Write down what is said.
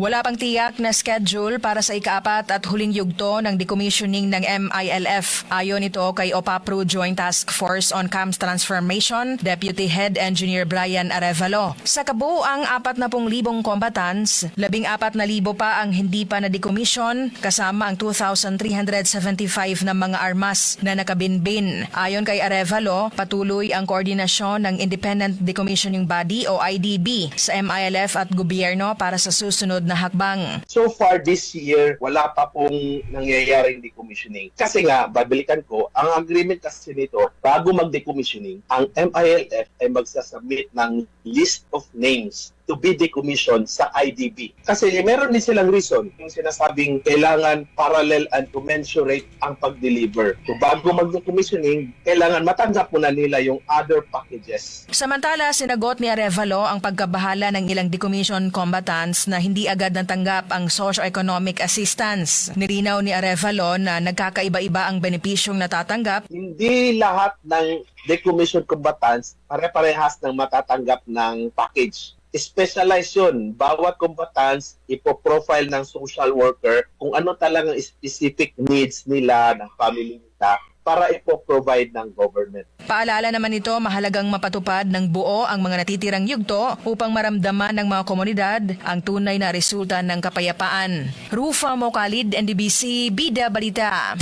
Wala pang tiyak na schedule para sa ikaapat at huling yugto ng decommissioning ng MILF. Ayon ito kay OPAPRO Joint Task Force on CAMS Transformation, Deputy Head Engineer Brian Arevalo. Sa kabuuang 40,000 combatants, 14,000 pa ang hindi pa na-decommission kasama ang 2,375 na mga armas na nakabinbin. Ayon kay Arevalo, patuloy ang koordinasyon ng Independent Decommissioning Body o IDB sa MILF at gobyerno para sa susunod na hakbang. So far this year, wala pa pong nangyayaring decommissioning. Kasi nga, babalikan ko, ang agreement kasi nito, bago mag-decommissioning, ang MILF ay magsasubmit ng list of names to be decommissioned sa IDB. Kasi meron din silang reason yung sinasabing kailangan parallel and commensurate ang pag-deliver. So bago mag-decommissioning, kailangan matanggap muna nila yung other packages Samantala, sinagot ni Arevalo ang pagkabahala ng ilang decommission combatants na hindi agad natanggap ang socio-economic assistance. Nirinaw ni Arevalo na nagkakaiba-iba ang benepisyong natatanggap hindi lahat ng decommissioned combatants pare-parehas ng matatanggap ng package. Specialize yun. Bawat combatants, ipoprofile ng social worker kung ano talagang specific needs nila, ng family nila, para ipoprovide ng government. Paalala naman ito, mahalagang mapatupad ng buo ang mga natitirang yugto upang maramdaman ng mga komunidad ang tunay na resulta ng kapayapaan. Rufa Mokalid, NDBC, Bida Balita.